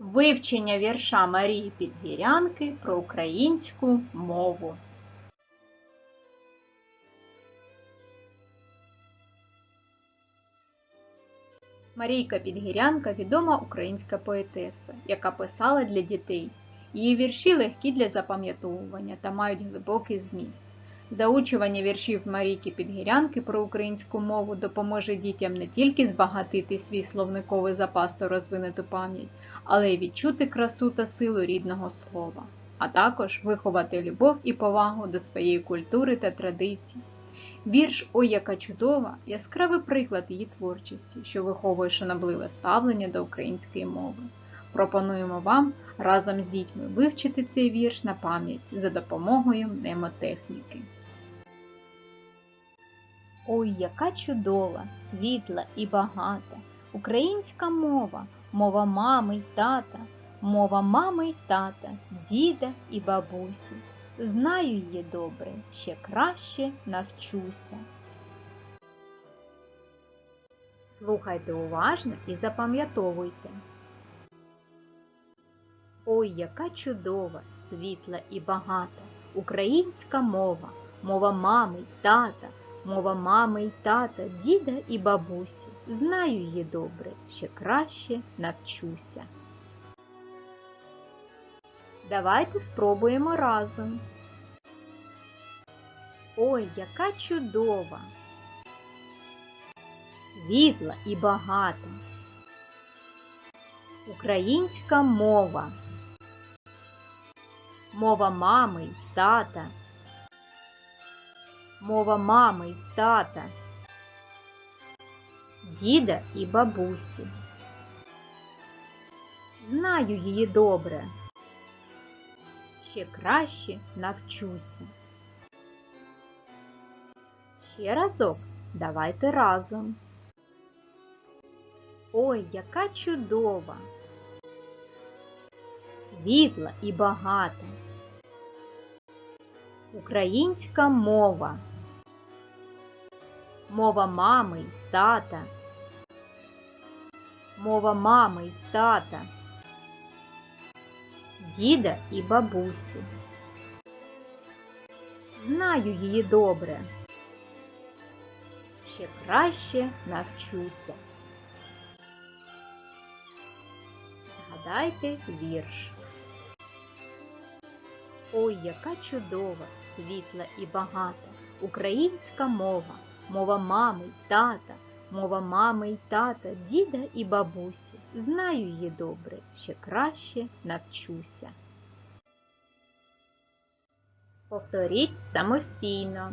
Вивчення вірша Марії Підгірянки про українську мову. Марійка Підгірянка відома українська поетеса, яка писала для дітей. Її вірші легкі для запам'ятовування та мають глибокий зміст. Заучування віршів Марійки Підгірянки про українську мову допоможе дітям не тільки збагатити свій словниковий запас та розвинути пам'ять, але й відчути красу та силу рідного слова, а також виховати любов і повагу до своєї культури та традицій. Вірш Ой, яка чудова яскравий приклад її творчості, що виховує шанобливе ставлення до української мови. Пропонуємо вам разом з дітьми вивчити цей вірш на пам'ять за допомогою мнемотехніки. Ой, яка чудова, світла і багата, українська мова, мова мами й тата, мова мами й тата, діда і бабусі. Знаю її добре, ще краще навчуся. Слухайте уважно і запам'ятовуйте. Ой, яка чудова, світла і багата, українська мова, мова мами й тата, мова мами й тата, діда і бабусі. Знаю її добре, ще краще навчуся. Давайте спробуємо разом. Ой, яка чудова, світла і багата. Українська мова. Мова мами й тата. Мова мами й тата. Діда і бабусі. Знаю її добре. Ще краще навчуся. Ще разок давайте разом. Ой, яка чудова, світла і багата. Українська мова. Мова мами й тата. Мова мами й тата. Діда і бабусі. Знаю її добре. Ще краще навчуся. Згадайте вірш. Ой, яка чудова, світла і багата, українська мова, мова мами й тата, мова мами й тата, діда і бабусі. Знаю її добре, ще краще навчуся. Повторіть самостійно.